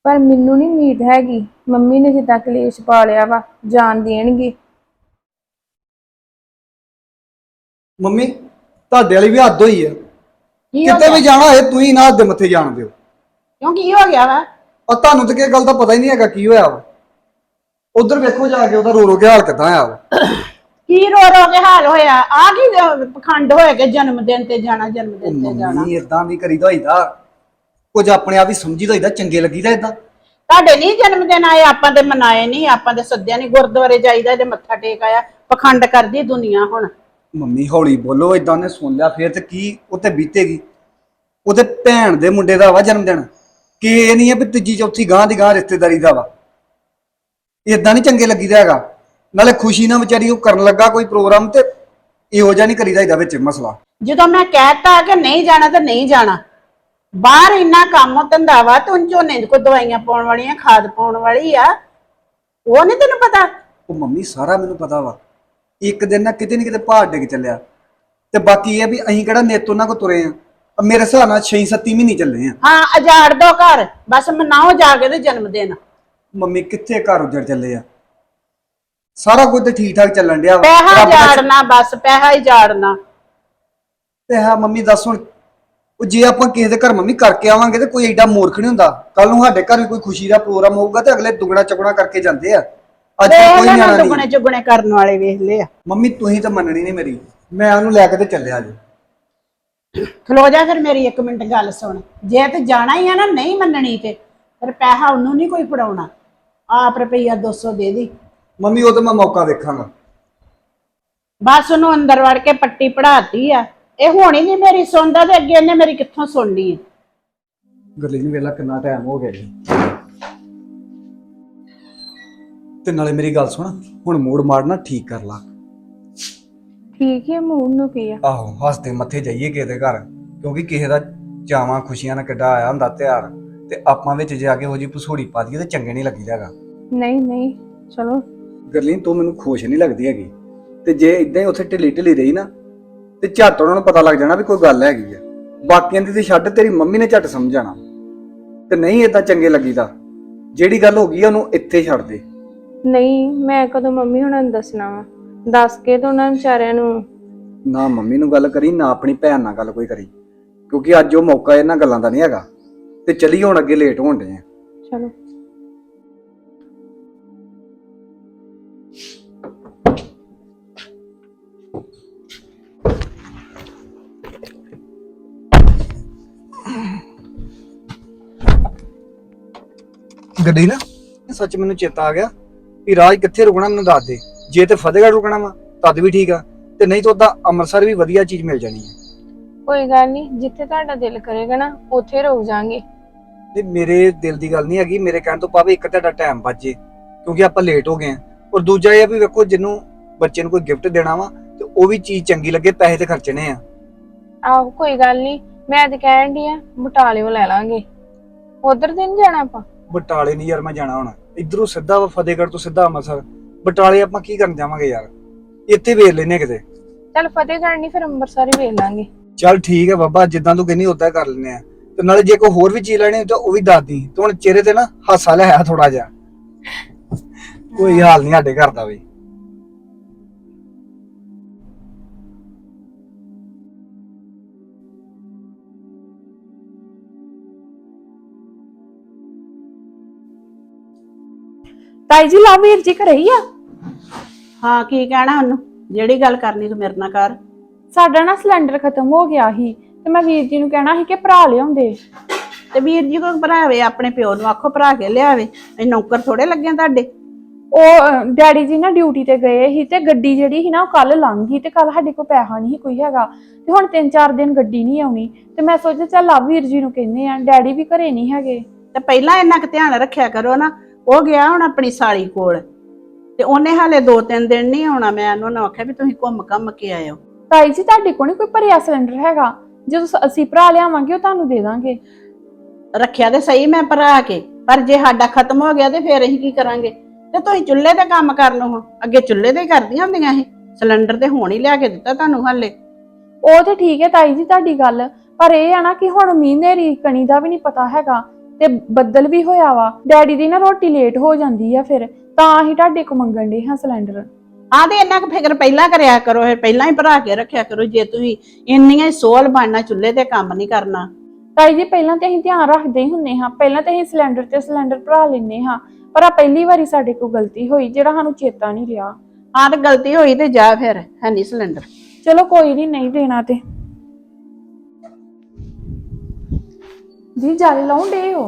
ਪਰ ਮੈਨੂੰ ਨਹੀਂ ਉਮੀਦ ਹੈਗੀ। ਮੰਮੀ ਨੇ ਜਿੱਦਾਂ ਕਲੇਸ਼ ਪਾ ਲਿਆ ਵਾ ਜਾਣ ਦੇਣਗੇ। ਮੰਮੀ ਤੁਹਾਡੇ ਵਾਲੀ ਵੀ ਹੱਦ ਹੋਈ ਹੈ ਕੀ ਹੋ ਕਿਤੇ ਗਿਆ? ਵੀ ਜਾਣਾ ਹੋਏ ਤੂੰ ਹੀ ਨਾ ਹੱਦ ਮੱਥੇ ਜਾਣ ਦਿਓ। ਕਿਉਂ ਕੀ ਹੋ ਗਿਆ ਵਾ? ਆ ਤੁਹਾਨੂੰ ਤਾਂ ਕੀ ਗੱਲ ਦਾ ਪਤਾ ਹੀ ਨਹੀਂ ਹੈਗਾ ਕੀ ਹੋਇਆ ਵਾ। ਉਧਰ ਵੇਖੋ ਜਾ ਕੇ ਉਹਦਾ ਰੋ ਰੋ ਕੇ ਹਾਲ ਕਿਦਾਂ ਆ ਵਾ। ਕੀ ਰੋ ਰੋ ਕੇ ਹਾਲ ਹੋਇਆ? ਆ ਕੀ ਪਖੰਡ ਹੋਏ ਕਿ ਜਨਮ ਦਿਨ ਤੇ ਜਾਣਾ ਜਨਮ ਦਿਨ ਤੇ ਜਾਣਾ? ਮੰਮੀ ਇਦਾਂ ਵੀ ਕਰੀਦਾ ਹੋਈਦਾ। ਕੁਝ ਆਪਣੇ ਆਪ ਹੀ ਸਮਝੀਦਾ ਹੋਈਦਾ ਚੰਗੇ ਲੱਗੀਦਾ ਇਦਾਂ ਤੁਹਾਡੇ ਨਹੀਂ ਜਨਮ ਦਿਨ ਆਏ ਆਪਾਂ ਤੇ ਮਨਾਏ ਨਹੀਂ ਆਪਾਂ ਤੇ ਸੱਦਿਆ ਨਹੀਂ ਗੁਰਦੁਆਰੇ ਜਾਈਦਾ ਤੇ ਮੱਥਾ ਟੇਕ ਆਇਆ ਪਖੰਡ ਕਰਦੀ ਦੁਨੀਆ ਹੁਣ। ਮੰਮੀ ਹੌਲੀ ਬੋਲੋ ਇਦਾਂ ਨੇ ਸੁਣ ਲਿਆ ਫੇਰ ਤੇ ਕੀ ਉੱਤੇ ਬੀਤੇਗੀ। ਉਹਦੇ ਭੈਣ ਦੇ ਮੁੰਡੇ ਦਾ ਵਾ ਜਨਮ ਦਿਨ ਕਿ ਇਹ ਨਹੀਂ ਹੈ ਵੀ ਤੀਜੀ ਚੌਥੀ ਗਾਂ ਦੀ ਗਾਂ ਰਿਸ਼ਤੇਦਾਰੀ ਦਾ ਵਾ। ਇਦਾਂ ਨਹੀਂ ਚੰਗੇ ਲੱਗੀਦਾ ਹੈਗਾ। ਨਾਲੇ ਖੁਸ਼ੀ ਨਾਲ ਵਿਚਾਰੀ ਉਹ ਕਰਨ ਲੱਗਾ ਕੋਈ ਪ੍ਰੋਗਰਾਮ ਤੇ ਇਹੋ ਜਿਹਾ ਨਹੀਂ ਕਰੀਦਾ ਇਹਦਾ ਵਿੱਚ ਮਸਲਾ। ਜਦੋਂ ਮੈਂ ਕਹਿਤਾ ਕਿ ਨਹੀਂ ਜਾਣਾ ਤੇ ਨਹੀਂ ਜਾਣਾ ਬਾਹਰ ਇੰਨਾ ਕੰਮ ਧੰਦਾ ਵਾ ਤੂੰ ਝੋਨੇ ਦੀ ਕੋਈ ਦਵਾਈਆਂ ਪਾਉਣ ਵਾਲੀਆਂ ਖਾਦ ਪਾਉਣ ਵਾਲੀ ਆ। ਉਹ ਨਹੀਂ ਤੈਨੂੰ ਪਤਾ? ਉਹ ਮੰਮੀ ਸਾਰਾ ਮੈਨੂੰ ਪਤਾ ਵਾ। ਇੱਕ ਦਿਨ ਨਾ ਕਿਤੇ ਨਹੀਂ ਕਿਤੇ ਪਹਾੜ ਡਿੱਗ ਚੱਲਿਆ। ਤੇ ਬਾਕੀ ਇਹ ਆ ਵੀ ਅਸੀਂ ਕਿਹੜਾ ਨਿੱਤ ਉਹਨਾਂ ਕੋ ਤੁਰੇ ਆ। ਮੇਰੇ ਹਿਸਾਬ ਨਾਲ 6-7 ਮਹੀਨੇ ਚੱਲੇ ਆ। ਹਾਂ ਅਜਾੜ ਦੋ ਘਰ। ਬਸ ਮਨਾਓ ਜਾ ਕੇ ਤੇ ਜਨਮ ਦਿਨ। ਮੰਮੀ ਕਿੱਥੇ ਘਰ ਉੱਜੜ ਚੱਲੇ ਆ? ਸਾਰਾ ਕੁਝ ਤੇ ਠੀਕ ਠਾਕ ਚੱਲਣ ਡਿਆ ਵਾ। ਪੈਸਾ ਰੱਬ ਦਾ ਜਾੜਨਾ ਬਸ ਪੈਸਾ ਹੀ ਜਾੜਨਾ ਤੇ ਹਾਂ ਮੰਮੀ ਦੱਸ ਹੁਣ ਉਹ ਜੇ ਆਪਾਂ ਕਿਸੇ ਦੇ ਘਰ ਮੰਮੀ ਕਰਕੇ ਆਵਾਂਗੇ ਤੇ ਕੋਈ ਐਡਾ ਮੂਰਖ ਨਹੀਂ ਹੁੰਦਾ। ਕੱਲ ਨੂੰ ਸਾਡੇ ਘਰ ਵੀ ਕੋਈ ਖੁਸ਼ੀ ਦਾ ਪ੍ਰੋਗਰਾਮ ਹੋਊਗਾ ਤੇ ਅਗਲੇ ਦੁਗਣਾ ਚੁਗਣਾ ਕਰਕੇ ਜਾਂਦੇ ਆ। ਅੱਜ ਕੋਈ ਨਿਆਣਾ ਨਹੀਂ। ਦੁਗਣੇ ਚੁਗਣੇ ਕਰਨ ਵਾਲੇ ਵੇਖ ਲਏ ਆ। ਮੰਮੀ ਤੁਸੀਂ ਤਾਂ ਮੰਨਣੀ ਨਹੀਂ ਮੇਰੀ। ਮੈਂ ਉਹਨੂੰ ਲੈ ਕੇ ਤੇ ਚੱਲਿਆ ਜੀ। ਖਲੋ ਜਾ ਫਿਰ ਮੇਰੀ ਇੱਕ ਮਿੰਟ ਗੱਲ ਸੁਣ। ਜੇ ਤੇ ਜਾਣਾ ਹੀ ਆ ਨਾ ਨਹੀਂ ਮੰਨਣੀ ਤੇ ਫਿਰ ਪੈਸਾ ਉਹਨੂੰ ਨਹੀਂ ਕੋਈ ਫੜਾਉਣਾ। ਆਪ ਰੁਪਈਆ 200 ਦੇ ਦੀ। ਮੰਮੀ ਉਹ ਤਾਂ ਮੈਂ ਮੌਕਾ ਵੇਖਾਂਗਾ। ਬਸ ਉਹਨੂੰ ਅੰਦਰ ਵੜ ਕੇ ਪੱਟੀ ਪੜਾਤੀ ਆ। ਇਹ ਹੋਣੀ ਨਹੀਂ ਮੇਰੀ ਸੁਣਦਾ ਤੇ ਅੱਗੇ ਇਹਨੇ ਮੇਰੀ ਕਿੱਥੋਂ ਸੁਣਨੀ ਹੈ? ਗਰਲੀ ਨੂੰ ਵੇਲਾ ਕਿੰਨਾ ਟਾਈਮ ਹੋ ਗਿਆ ਜੀ। ਤੇ ਨਾਲੇ ਮੇਰੀ ਗੱਲ ਸੁਣ ਹੁਣ ਮੂਡ ਮਾਰਨਾ ਠੀਕ ਕਰ ਲਾ। ਠੀਕ ਹੈ ਮੂਡ ਨੂੰ ਕੀ ਆ? ਆਹੋ ਹੱਸਦੇ ਮੱਥੇ ਜਾਈਏ ਕਿਸੇ ਦੇ ਘਰ ਕਿਉਂਕਿ ਕਿਸੇ ਦਾ ਚਾਵਾਂ ਖੁਸ਼ੀਆਂ ਨਾਲ ਕਿੱਡਾ ਆਇਆ ਹੁੰਦਾ ਤਿਉਹਾਰ ਤੇ ਆਪਾਂ ਵਿੱਚ ਜਾ ਕੇ ਉਹ ਜੀ ਪਸੂੜੀ ਪਾ ਦਈਏ ਤੇ ਚੰਗੇ ਨਹੀਂ ਲੱਗੀਦਾ ਹੈਗਾ। ਨਹੀਂ ਨਹੀਂ ਚਲੋ। ਗਰਲੀਨ ਤੂੰ ਮੈਨੂੰ ਖੁਸ਼ ਨਹੀਂ ਲੱਗਦੀ ਹੈਗੀ। ਤੇ ਜੇ ਇਦਾਂ ਹੀ ਉੱਥੇ ਢਿੱਲੀ ਢਿੱਲੀ ਰਹੀ ਨਾ ਤੇ ਝੱਟ ਉਹਨਾਂ ਨੂੰ ਪਤਾ ਲੱਗ ਜਾਣਾ ਵੀ ਕੋਈ ਗੱਲ ਹੈਗੀ ਆ। ਬਾਕੀਆਂ ਦੀ ਤੇ ਛੱਡ ਤੇਰੀ ਮੰਮੀ ਨੇ ਝੱਟ ਸਮਝ ਜਾਣਾ। ਤੇ ਨਹੀਂ ਇਦਾਂ ਚੰਗੇ ਲੱਗੀਦਾ। ਜਿਹੜੀ ਗੱਲ ਹੋ ਗਈ ਆ ਉਹਨੂੰ ਇੱਥੇ ਛੱਡ ਦੇ। ਨਹੀਂ ਮੈਂ ਕਦੋਂ ਮੰਮੀ ਹੁਣਾਂ ਨੂੰ ਦੱਸਣਾ ਵਾ? ਦੱਸ ਕੇ ਤਾਂ ਉਹਨਾਂ ਵਿਚਾਰਿਆਂ ਨੂੰ। ਨਾ ਮੰਮੀ ਨੂੰ ਗੱਲ ਕਰੀ ਨਾ ਆਪਣੀ ਭੈਣ ਨਾਲ ਗੱਲ ਕੋਈ ਕਰੀ। ਕਿਉਂਕਿ ਅੱਜ ਉਹ ਮੌਕਾ ਇਹਨਾਂ ਗੱਲਾਂ ਦਾ ਨਹੀਂ ਹੈਗਾ। ਤੇ ਚਲੀ ਹੁਣ ਅੱਗੇ ਲੇਟ ਹੋਣ ਦੇ ਆ। ਚਲੋ। ਗੱਡੀ ਨਾ। ਸੱਚ ਮੈਨੂੰ ਚੇਤਾ ਆ ਗਿਆ ਵੀ ਰਾਜ ਕਿੱਥੇ ਰੁਕਣਾ ਮੈਨੂੰ ਦੱਸ ਦੇ। ਜੇ ਤੇ ਫਤਿਹਗੜ੍ਹ ਰੁਕਣਾ ਵਾ ਤਦ ਵੀ ਠੀਕ ਆ। ਤੇ ਨਹੀਂ ਤਾਂ ਉਦਾਂ ਅੰਮ੍ਰਿਤਸਰ ਵੀ ਵਧੀਆ ਚੀਜ਼ ਮਿਲ ਜਾਣੀ ਹੈ ਕੋਈ ਗੱਲ ਨਹੀਂ ਜਿੱਥੇ ਤੁਹਾਡਾ ਦਿਲ ਕਰੇਗਾ ਨਾ ਉੱਥੇ ਰੁਕ ਜਾਾਂਗੇ। ਤੇ ਮੇਰੇ ਦਿਲ ਦੀ ਗੱਲ ਨਹੀਂ ਹੈਗੀ ਮੇਰੇ ਕਹਿਣ ਤੋਂ ਭਾਵੇਂ ਇੱਕ ਤੁਹਾਡਾ ਟਾਈਮ ਬਚੇ ਕਿਉਂਕਿ ਆਪਾਂ ਲੇਟ ਹੋ ਗਏ ਆ। ਔਰ ਦੂਜਾ ਇਹ ਆ ਵੀ ਵੇਖੋ ਜਿਹਨੂੰ ਬੱਚੇ ਨੂੰ ਕੋਈ ਗਿਫਟ ਦੇਣਾ ਵਾ ਤੇ ਉਹ ਵੀ ਚੀਜ਼ ਚੰਗੀ ਲੱਗੇ ਪੈਸੇ ਤੇ ਖਰਚਣੇ ਆ। ਆਹੋ ਕੋਈ ਗੱਲ ਨਹੀਂ ਮੈਂ ਤੇ ਕਹਿਣ ਦੀ ਆ ਬਟਾਲਿਓ ਲੈ ਲਾਂਗੇ। ਉਧਰ ਨਹੀਂ ਜਾਣਾ ਆਪਾਂ? ਬਟਾਲੇ ਨਹੀਂ ਯਾਰ ਮੈਂ ਜਾਣਾ ਹੁਣ। ਇਧਰੋਂ ਸਿੱਧਾ ਵਾ ਫਤਿਹਗੜ੍ਹ ਤੋਂ ਸਿੱਧਾ ਅੰਮ੍ਰਿਤਸਰ। ਬਟਾਲੇ ਆਪਾਂ ਕੀ ਕਰਨ ਜਾਵਾਂਗੇ ਯਾਰ? ਇੱਥੇ ਵੇਖ ਲੈਨੇ ਕਿਤੇ। ਚੱਲ ਫਤਿਹਗੜ੍ਹ ਨਹੀਂ ਫਿਰ ਅੰਮ੍ਰਿਤਸਰ ਹੀ ਵੇਖ ਲਾਂਗੇ। ਚੱਲ ਠੀਕ ਹੈ ਬਾਬਾ ਜਿੱਦਾਂ ਤੂੰ ਕਹਿੰਦੀ ਉਦਾਂ ਕਰ ਲੈਨੇ ਆ। ਤੇ ਨਾਲੇ ਜੇ ਕੋਈ ਹੋਰ ਵੀ ਚੀਜ਼ ਲੈਣੀ ਹੋਈ ਤਾਂ ਉਹ ਵੀ ਦੱਸ ਦੀ। ਤੂੰ ਹੁਣ ਚਿਹਰੇ ਤੇ ਨਾ ਹਾਸਾ ਲਿਆ ਥੋੜਾ ਜਿਹਾ। ਕੋਈ ਹਾਲ ਨਹੀਂ ਸਾਡੇ ਘਰ ਦਾ ਵੀ। ਤਾਈ ਜੀ ਲਾਵੀਰ ਜੀ ਘਰੇ ਹੀ ਆ? ਹਾਂ ਕੀ ਕਹਿਣਾ ਉਹਨੂੰ? ਜਿਹੜੀ ਗੱਲ ਕਰਨੀ ਤੂੰ ਮੇਰੇ ਨਾਲ ਕਰ। ਸਾਡਾ ਨਾ ਸਿਲੰਡਰ ਖਤਮ ਹੋ ਗਿਆ ਸੀ ਤੇ ਮੈਂ ਵੀਰ ਜੀ ਨੂੰ ਕਹਿਣਾ ਸੀ ਕਿ ਭਰਾ ਲਿਆਉਂਦੇ। ਤੇ ਵੀਰ ਜੀ ਕੋ ਭਰਾਵੇ ਆਪਣੇ ਪਿਓ ਨੂੰ ਆਖੋ ਭਰਾ ਕੇ ਲਿਆਵੇ। ਇਹ ਨੌਕਰ ਥੋੜੇ ਲੱਗੇ ਆ ਤੁਹਾਡੇ। ਉਹ ਅਹ, ਡੈਡੀ ਜੀ ਨਾ ਡਿਊਟੀ ਤੇ ਗਏ ਸੀ ਤੇ ਗੱਡੀ ਜਿਹੜੀ ਸੀ ਨਾ ਉਹ ਕੱਲ ਲੰਘ ਗਈ ਤੇ ਕੱਲ ਸਾਡੇ ਕੋਲ ਪੈਸਾ ਨਹੀਂ ਸੀ ਕੋਈ ਹੈਗਾ। ਤੇ ਹੁਣ 3-4 ਦਿਨ ਗੱਡੀ ਨਹੀਂ ਆਉਣੀ। ਤੇ ਮੈਂ ਸੋਚਿਆ ਚੱਲ ਆ ਵੀਰ ਜੀ ਨੂੰ ਕਹਿੰਦੇ ਆ ਡੈਡੀ ਵੀ ਘਰੇ ਨਹੀਂ ਹੈਗੇ। ਤੇ ਪਹਿਲਾਂ ਇੰਨਾ ਕੁ ਧਿਆਨ ਰੱਖਿਆ ਕਰੋ ਨਾ। ਉਹ ਗਿਆ ਹੁਣ ਆਪਣੀ ਸਾਲੀ ਕੋਲ। ਤੇ ਉਹਨੇ ਹਾਲੇ 2-3 ਦਿਨ ਨਹੀਂ ਆਉਣਾ। ਮੈਂ ਉਹਨੂੰ ਨਾ ਆਖਿਆ ਵੀ ਤੁਸੀਂ ਘੁੰਮ ਘੰਮ ਕੇ ਆਇਓ। ਤਾਈ ਜੀ ਤੁਹਾਡੇ ਕੋਲ ਨਹੀਂ ਕੋਈ ਭਰਿਆ ਸਿਲੰਡਰ ਹੈਗਾ? ਜਦੋਂ ਸ- ਅਸੀਂ ਭਰਾ ਲਿਆਵਾਂਗੇ ਉਹ ਤੁਹਾਨੂੰ ਦੇ ਦਾਂਗੇ। ਰੱਖਿਆ ਤੇ ਸਹੀ ਮੈਂ ਭਰਾ ਕੇ। ਪਰ ਜੇ ਸਾਡਾ ਖਤਮ ਹੋ ਗਿਆ ਤੇ ਫੇਰ ਅਸੀਂ ਕੀ ਕਰਾਂਗੇ? ਤੇ ਤੁਸੀਂ ਚੁੱਲ੍ਹੇ ਤੇ ਕੰਮ ਕਰ ਲਓ ਅੱਗੇ ਚੁੱਲ੍ਹੇ ਤੇ ਹੀ ਕਰਦੀਆਂ ਹੁੰਦੀਆਂ ਇਹ। ਸਿਲੰਡਰ ਤੇ ਹੁਣ ਹੀ ਲਿਆ ਕੇ ਦਿੱਤਾ ਤੁਹਾਨੂੰ ਹਾਲੇ। ਉਹ ਤੇ ਠੀਕ ਹੈ ਤਾਈ ਜੀ ਤੁਹਾਡੀ ਗੱਲ। ਪਰ ਇਹ ਆ ਨਾ ਕਿ ਹੁਣ ਮੀਂਹ ਨੇਰੀ ਕਣੀ ਦਾ ਵੀ ਨਹੀਂ ਪਤਾ ਹੈਗਾ। ਤੇ ਬੱਦਲ ਵੀ ਹੋਇਆ ਵਾ। ਡੈਡੀ ਦੀ ਨਾ ਰੋਟੀ ਲੇਟ ਹੋ ਜਾਂਦੀ ਆ ਫਿਰ। ਤਾਂ ਅਸੀਂ ਤੁਹਾਡੇ ਕੋ ਮੰਗਣ ਦੇ ਹਾਂ ਸਿਲੰਡਰ। ਹਾਂ ਤੇ ਇੰਨਾ ਕੁ ਫਿਕਰ ਪਹਿਲਾਂ ਕਰਿਆ ਕਰੋ ਇਹ ਪਹਿਲਾਂ ਹੀ ਭਰਾ ਕੇ ਰੱਖਿਆ ਕਰੋ। ਜੇ ਤੁਸੀਂ ਇੰਨੀਆਂ ਹੀ ਸੋਲ ਬਣਨਾ ਚੁੱਲ੍ਹੇ ਤੇ ਕੰਮ ਨਹੀਂ ਕਰਨਾ। ਤਾਈ ਜੀ ਪਹਿਲਾਂ ਤੇ ਅਸੀਂ ਧਿਆਨ ਰੱਖਦੇ ਹੀ ਹੁੰਨੇ ਹਾਂ। ਪਹਿਲਾਂ ਤੇ ਅਸੀਂ ਸਿਲੰਡਰ ਤੇ ਸਿਲੰਡਰ ਭਰਾ ਲੈਨੇ ਹਾਂ। ਪਰ ਆ ਪਹਿਲੀ ਵਾਰੀ ਸਾਡੇ ਕੋਲ ਗਲਤੀ ਹੋਈ ਜਿਹੜਾ ਸਾਨੂੰ ਚੇਤਾ ਨਹੀਂ ਰਿਹਾ। ਹਾਂ ਤੇ ਗਲਤੀ ਹੋਈ ਤੇ ਜਾ ਫਿਰ ਹੈ ਨਹੀਂ ਸਿਲੰਡਰ। ਚਲੋ ਕੋਈ ਨਹੀਂ ਨਹੀਂ ਦੇਣਾ ਤੇ। ਜੀ ਜਾਲੇ ਲਾਉਣ ਡੇ ਹੋ?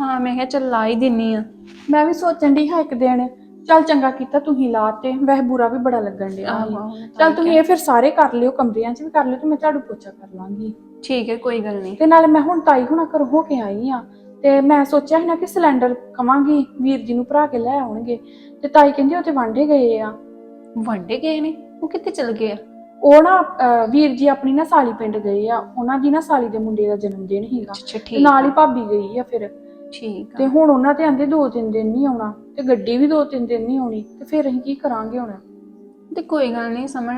ਹਾਂ ਮੈਂ ਕਿਹਾ ਚੱਲ ਲਾ ਹੀ ਦਿੰਨੀ ਆ। ਮੈਂ ਵੀ ਸੋਚਣ ਦੀ ਹਾਂ ਇੱਕ ਦਿਨ ਚੱਲ ਚੰਗਾ ਕੀਤਾ ਤੁਸੀਂ ਲਾਤੇ ਵੈਸੇ ਬੁਰਾ ਵੀ ਬੜਾ ਲੱਗਣ ਡਿਆ ਸੀ। ਚੱਲ ਤੁਸੀਂ ਇਹ ਫਿਰ ਸਾਰੇ ਕਰ ਲਿਓ ਕਮਰਿਆਂ 'ਚ ਵੀ ਕਰ ਲਿਓ ਤੇ ਮੈਂ ਝਾੜੂ ਪੋਚਾ ਕਰ ਲਾਂਗੀ। ਠੀਕ ਹੈ ਕੋਈ ਗੱਲ ਨਹੀਂ। ਤੇ ਨਾਲੇ ਮੈਂ ਹੁਣ ਤਾਈ ਹੁਣਾ ਘਰ ਹੋ ਕੇ ਆਈ ਆ ਤੇ ਮੈਂ ਸੋਚਿਆ ਸੀ ਨਾ ਕਿ ਸਿਲੰਡਰ ਕਵਾਂਗੀ ਵੀਰ ਜੀ ਨੂੰ ਭਰਾ ਕੇ ਲੈ ਆਉਣਗੇ। ਤੇ ਤਾਈ ਕਹਿੰਦੀ ਉਹ ਤੇ ਵਾਂਡੇ ਗਏ ਆ। ਵਾਂਡੇ ਗਏ ਨੇ? ਉਹ ਕਿੱਥੇ ਚਲ ਗਏ ਆ? ਉਹ ਨਾ ਅਹ, ਵੀਰ ਜੀ ਆਪਣੀ ਨਾ ਸਾਲੀ ਪਿੰਡ ਗਏ ਆ ਉਹਨਾਂ ਦੀ ਨਾ ਸਾਲੀ ਦੇ ਮੁੰਡੇ ਦਾ ਜਨਮ ਦਿਨ ਅੱਛਾ ਤੇ ਠੀਕ ਨਾਲ ਹੀ ਭਾਬੀ ਗਈ ਆ ਫਿਰ। ਠੀਕ ਆ। ਤੇ ਹੁਣ ਉਹਨਾਂ ਤੇ ਆਂਦੇ ਦੋ ਤਿੰਨ ਦਿਨ ਨਹੀਂ ਆਉਣਾ ਤੇ ਗੱਡੀ ਵੀ ਦੋ ਤਿੰਨ ਦਿਨ ਨਹੀਂ ਆਉਣੀ ਤੇ ਫਿਰ ਅਸੀਂ ਕੀ ਕਰਾਂਗੇ ਹੁਣ? ਤੇ ਕੋਈ ਗੱਲ ਨਹੀਂ ਸਮਝ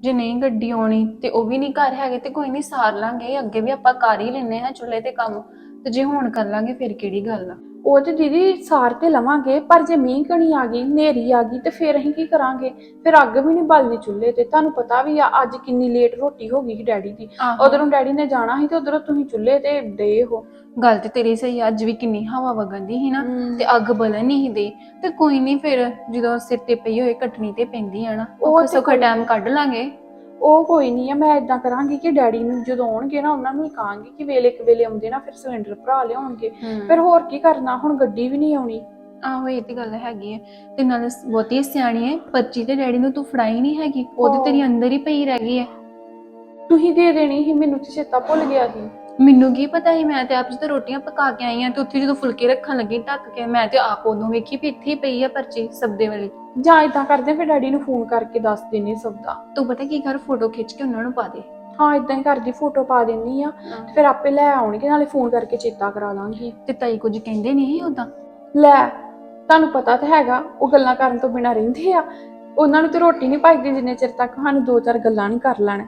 ਜੇ ਨਹੀਂ ਗੱਡੀ ਆਉਣੀ ਤੇ ਉਹ ਵੀ ਨਹੀਂ ਘਰ ਹੈਗੇ ਤੇ ਕੋਈ ਨਹੀਂ ਸਾਰ ਲਾਂਗੇ ਅੱਗੇ ਵੀ ਆਪਾਂ ਕਰ ਹੀ ਲੈਨੇ ਆ ਚੁੱਲ੍ਹੇ ਤੇ ਕੰਮ। ਤੇ ਜੇ ਹੁਣ ਕਰ ਲਾਂਗੇ ਫਿਰ ਕਿਹੜੀ ਗੱਲ ਆ? ਉਹ ਤੇ ਦੀਦੀ ਸਾਰ ਤੇ ਲਵਾਂਗੇ ਪਰ ਜੇ ਮੀਂਹ ਕਣੀ ਆ ਗਈ ਹਨੇਰੀ ਆ ਗਈ ਤੇ ਫਿਰ ਅਸੀਂ ਕੀ ਕਰਾਂਗੇ? ਫਿਰ ਅੱਗ ਵੀ ਨਹੀਂ ਬਲਣੀ ਚੁੱਲ੍ਹੇ ਤੇ। ਤੁਹਾਨੂੰ ਪਤਾ ਵੀ ਆ ਅੱਜ ਕਿੰਨੀ ਲੇਟ ਰੋਟੀ ਹੋ ਗਈ ਸੀ ਡੈਡੀ ਦੀ। ਆਹੋ। ਉਧਰੋਂ ਡੈਡੀ ਨੇ ਜਾਣਾ ਸੀ ਤੇ ਉਧਰੋਂ ਤੁਸੀਂ ਚੁੱਲ੍ਹੇ ਤੇ ਡੇ ਹੋ। ਗੱਲ ਤੇ ਤੇਰੀ ਸਹੀ ਆ, ਅੱਜ ਵੀ ਕਿੰਨੀ ਹਵਾ ਵਗੰਦੀ ਸੀ ਨਾ ਹਮ। ਤੇ ਅੱਗ ਬਲਣ ਨਹੀਂ ਦੇ। ਤੇ ਕੋਈ ਨਹੀਂ ਫਿਰ ਜਦੋਂ ਸਿਰ ਤੇ ਪਈ ਹੋਏ ਕੱਟਣੀ ਤੇ ਪੈਂਦੀ ਆ ਨਾ। ਉਹ ਉਹ ਤੇ ਸੌਖਾ ਕੋਈ- ਟਾਈਮ ਕੱਢ ਲਾਂਗੇ। ਉਹ ਕੋਈ ਨਹੀਂ ਆ ਮੈਂ ਇਦਾਂ ਕਰਾਂਗੀ ਕਿ ਡੈਡੀ ਨੂੰ ਜਦੋਂ ਆਉਣਗੇ ਨਾ ਉਹਨਾਂ ਨੂੰ ਹੀ ਕਹਾਂਗੀ ਕਿ ਵੇਲੇ ਇੱਕ ਵੇਲੇ ਆਉਂਦੇ ਨਾ ਫਿਰ ਸਿਲੰਡਰ ਭਰਾ ਲਿਆਉਣਗੇ। ਫਿਰ ਹੋਰ ਕੀ ਕਰਨਾ ਹੁਣ ਗੱਡੀ ਵੀ ਨਹੀਂ ਆਉਣੀ। ਆਹੋ ਇਹ ਤੇ ਗੱਲ ਹੈਗੀ ਹੈ ਤੇ ਨਾਲ ਬਹੁਤੀ ਸਿਆਣੀ ਹੈ ਪਰਚੀ ਤੇ ਡੈਡੀ ਨੂੰ ਤੂੰ ਫੜਾਈ ਨਹੀਂ ਹੈਗੀ ਉਹ ਤੇ। ਤੇਰੀ ਅੰਦਰ ਹੀ ਪਈ ਰਹਿ ਗਈ ਹੈ ਤੁਸੀਂ ਦੇ ਦੇਣੀ ਸੀ ਮੈਨੂੰ ਤੇ ਚੇਤਾ ਭੁੱਲ ਗਿਆ ਸੀ। ਮੈਨੂੰ ਕੀ ਪਤਾ ਸੀ ਮੈਂ ਤੇ ਆਪ ਜਦੋਂ ਰੋਟੀਆਂ ਪਕਾ ਕੇ ਆਈ ਆ ਤੇ ਉੱਥੇ ਜਦੋਂ ਫੁਲਕੇ ਰੱਖਣ ਲੱਗੀ ਢੱਕ ਕੇ ਮੈਂ ਤੇ ਆਪ ਉਦੋਂ ਵੇਖੀ ਵੀ ਇੱਥੇ ਹੀ ਪਈ ਆ ਪਰਚੀ ਸਬਦੇ ਵਾਲੀ। ਜਾਂ ਇਦਾਂ ਕਰਦੇ ਆ, ਫਿਰ ਡੈਡੀ ਨੂੰ ਫੋਨ ਕਰਕੇ ਦੱਸ ਦੇਣੀ ਸਭ ਦਾ। ਤੂੰ ਪਤਾ ਕੀ ਕਰ ਫੋਟੋ ਖਿੱਚ ਕੇ ਉਹਨਾਂ ਨੂੰ ਪਾ ਦੇ। ਹਾਂ ਇਦਾਂ ਹੀ ਕਰਦੀ ਫੋਟੋ ਪਾ ਦਿੰਨੀ ਆ ਫਿਰ ਆਪੇ ਲੈ ਆਉਣਗੇ ਨਾਲੇ ਫੋਨ ਕਰਕੇ ਚੇਤਾ ਕਰਾ ਲਾਂਗੀ। ਤੇ ਤਾਈ ਕੁਝ ਕਹਿੰਦੇ ਨਹੀਂ ਉਦਾਂ ਲੈ ਤੁਹਾਨੂੰ ਪਤਾ ਤਾਂ ਹੈਗਾ ਉਹ ਗੱਲਾਂ ਕਰਨ ਤੋਂ ਬਿਨਾਂ ਰਹਿੰਦੇ ਆ। ਉਹਨਾਂ ਨੂੰ ਤੇ ਰੋਟੀ ਨਹੀਂ ਪਾਈਦੀ ਜਿੰਨੇ ਚਿਰ ਤੱਕ ਸਾਨੂੰ ਦੋ ਚਾਰ ਗੱਲਾਂ ਨਹੀਂ ਕਰ ਲੈਣ।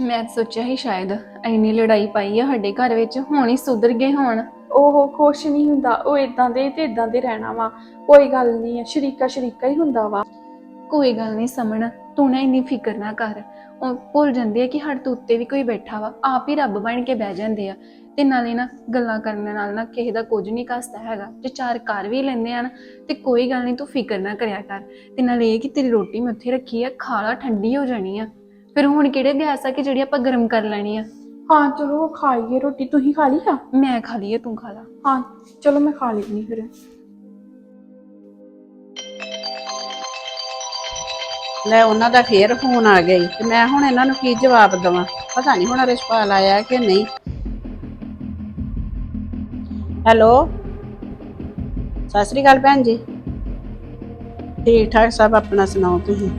ਮੈਂ ਤਾਂ ਸੋਚਿਆ ਸੀ ਸ਼ਾਇਦ ਇੰਨੀ ਲੜਾਈ ਪਾਈ ਆ ਸਾਡੇ ਘਰ ਵਿੱਚ ਹੁਣ ਹੀ ਸੁਧਰ ਗਏ ਹੋਣ। ਉਹ ਖੁਸ਼ ਨਹੀਂ ਹੁੰਦਾ, ਉਹ ਇਦਾਂ ਦੇ ਤੇ ਇਦਾਂ ਦੇ ਰਹਿਣਾ ਵਾ। ਕੋਈ ਗੱਲ ਨਹੀਂ ਆ ਸ਼ਰੀਕਾ ਸ਼ਰੀਕਾ ਹੀ ਹੁੰਦਾ ਵਾ। ਕੋਈ ਗੱਲ ਨਹੀਂ ਸਮਣ, ਤੂੰ ਨਾ ਇੰਨੀ ਫਿਕਰ ਨਾ ਕਰ। ਉਹ ਭੁੱਲ ਜਾਂਦੇ ਆ ਕਿ ਹੜ ਤੋਂ ਉੱਤੇ ਵੀ ਕੋਈ ਬੈਠਾ ਵਾ, ਆਪ ਹੀ ਰੱਬ ਬਣ ਕੇ ਬਹਿ ਜਾਂਦੇ ਆ। ਤੇ ਨਾਲੇ ਨਾ ਗੱਲਾਂ ਕਰਨ ਨਾਲ ਨਾ ਕਿਸੇ ਦਾ ਕੁਝ ਨਹੀਂ ਕਸਦਾ ਹੈਗਾ। ਜੇ ਚਾਰ ਕਰ ਵੀ ਲੈਂਦੇ ਆ ਨਾ, ਤੇ ਕੋਈ ਗੱਲ ਨਹੀਂ ਤੂੰ ਫਿਕਰ ਨਾ ਕਰਿਆ ਕਰ। ਤੇ ਨਾਲੇ ਇਹ ਕਿ ਤੇਰੀ ਰੋਟੀ ਮੈਂ ਉੱਥੇ ਰੱਖੀ ਆ ਖਾ ਲਾ ਠੰਡੀ ਹੋ ਜਾਣੀ ਆ। ਫਿਰ ਹੁਣ ਕਿਹੜੇ ਗੈਸ ਆ ਕਿ ਜਿਹੜੀ ਆਪਾਂ ਗਰਮ ਕਰ ਲੈਣੀ ਆ? ਹਾਂ ਚਲੋ ਖਾਈਏ ਰੋਟੀ। ਤੁਸੀਂ ਖਾ ਲਈ ਆ? ਮੈਂ ਖਾ ਲਈ ਆ ਤੂੰ ਖਾ ਲਾ। ਹਾਂ ਚਲੋ ਮੈਂ ਖਾ ਲੈਣੀ ਫਿਰ। ਲੈ ਉਹਨਾਂ ਦਾ ਫੇਰ ਫੋਨ ਆ ਗਿਆ ਈ। ਤੇ ਮੈਂ ਹੁਣ ਇਹਨਾਂ ਨੂੰ ਕੀ ਜਵਾਬ ਦਵਾਂ? ਪਤਾ ਨਹੀਂ ਹੁਣ ਰਿਸ਼ਪਾਲ ਆਇਆ ਕਿ ਨਹੀਂ। ਹੈਲੋ? ਸਤਿ ਸ੍ਰੀ ਅਕਾਲ ਭੈਣ ਜੀ। ਠੀਕ ਠਾਕ ਸਭ ਆਪਣਾ ਸੁਣਾਓ ਤੁਸੀਂ?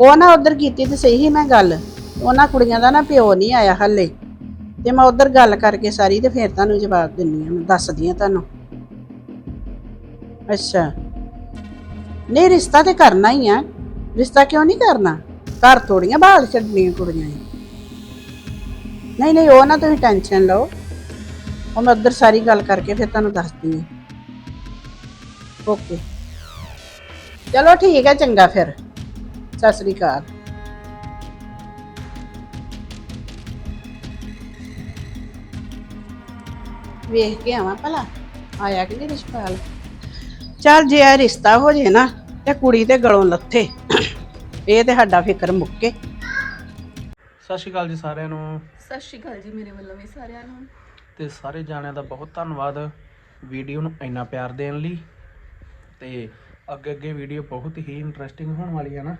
ਉਹ ਨਾ ਉਧਰ ਕੀਤੀ ਤੇ ਸਹੀ ਸੀ ਮੈਂ ਗੱਲ। ਉਹਨਾਂ ਕੁੜੀਆਂ ਦਾ ਨਾ ਪਿਓ ਨਹੀਂ ਆਇਆ ਹੱਲੇ। ਤੇ ਮੈਂ ਉਧਰ ਗੱਲ ਕਰਕੇ ਸਾਰੀ ਤੇ ਫਿਰ ਤੁਹਾਨੂੰ ਜਵਾਬ ਦਿੰਨੀ ਆ ਮੈਂ ਦੱਸਦੀ ਆ ਤੁਹਾਨੂੰ। ਅੱਛਾ। ਨਹੀਂ, ਰਿਸ਼ਤਾ ਤੇ ਕਰਨਾ ਹੀ ਆ। ਰਿਸ਼ਤਾ ਕਿਉਂ ਨਹੀਂ ਕਰਨਾ? ਘਰ ਥੋੜੀਆਂ ਬਾਹਰ ਛੱਡਣੀਆਂ ਕੁੜੀਆਂ ਨਹੀਂ ਨਹੀਂ, ਉਹ ਨਾ ਤੁਸੀਂ ਟੈਨਸ਼ਨ ਲਓ। ਉਹ ਮੈਂ ਉੱਧਰ ਸਾਰੀ ਗੱਲ ਕਰਕੇ ਫਿਰ ਤੁਹਾਨੂੰ ਦੱਸਦੀ ਹਾਂ। ਓਕੇ। ਚਲੋ ਠੀਕ ਹੈ, ਚੰਗਾ ਫਿਰ। ਸਤਿ ਸ੍ਰੀ ਅਕਾਲ। ਵੇਖ ਕੇ ਆਵਾਂ ਭਲਾ। ਆਇਆ ਕਿ ਨਹੀਂ ਰਿਸ਼ਪਾਲ? ਚੱਲ ਜੇ ਇਹ ਰਿਸ਼ਤਾ ਹੋ ਜੇ ਨਾ ਤੇ ਕੁੜੀ ਤੇ ਗਲੋਂ ਲੱਥੇ। ਇਹ ਤੇ ਸਾਡਾ ਫਿਕਰ ਮੁੱਕੇ। ਸਤਿ ਸ਼੍ਰੀ ਅਕਾਲ ਜੀ ਸਾਰਿਆਂ ਨੂੰ। ਸਤਿ ਸ਼੍ਰੀ ਅਕਾਲ ਜੀ ਮੇਰੇ ਵੱਲੋਂ ਵੀ ਸਾਰਿਆਂ ਨੂੰ। ਤੇ ਸਾਰੇ ਜਾਣਿਆਂ ਦਾ ਬਹੁਤ ਧੰਨਵਾਦ ਵੀਡੀਓ ਨੂੰ ਇੰਨਾ ਪਿਆਰ ਦੇਣ ਲਈ। ਤੇ ਅੱਗੇ ਅੱਗੇ ਵੀਡੀਓ ਬਹੁਤ ਹੀ ਇੰਟਰਸਟਿੰਗ ਹੋਣ ਵਾਲੀ ਹੈ ਨਾ।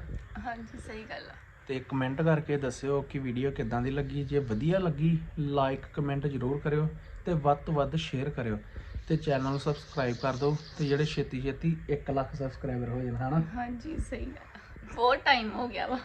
ਹਾਂਜੀ ਸਹੀ ਗੱਲ ਆ। ਤੇ ਕਮੈਂਟ ਕਰਕੇ ਦੱਸਿਓ ਕਿ ਵੀਡੀਓ ਕਿੱਦਾਂ ਦੀ ਲੱਗੀ। ਜੇ ਵਧੀਆ ਲੱਗੀ ਲਾਈਕ ਕਮੈਂਟ ਜ਼ਰੂਰ ਕਰਿਓ। ਤੇ ਵੱਧ ਤੋਂ ਵੱਧ ਸ਼ੇਅਰ ਕਰਿਓ ਤੇ ਚੈਨਲ ਨੂੰ ਸਬਸਕ੍ਰਾਈਬ ਕਰ ਦਿਓ ਤੇ ਜਿਹੜੇ ਛੇਤੀ ਛੇਤੀ 1 ਲੱਖ ਸਬਸਕ੍ਰਾਈਬਰ ਹੋ ਜਾਣ, ਹਨਾ? ਹਾਂਜੀ, ਸਹੀ ਗੱਲ ਬਹੁਤ ਟਾਈਮ ਹੋ ਗਿਆ ਵਾ।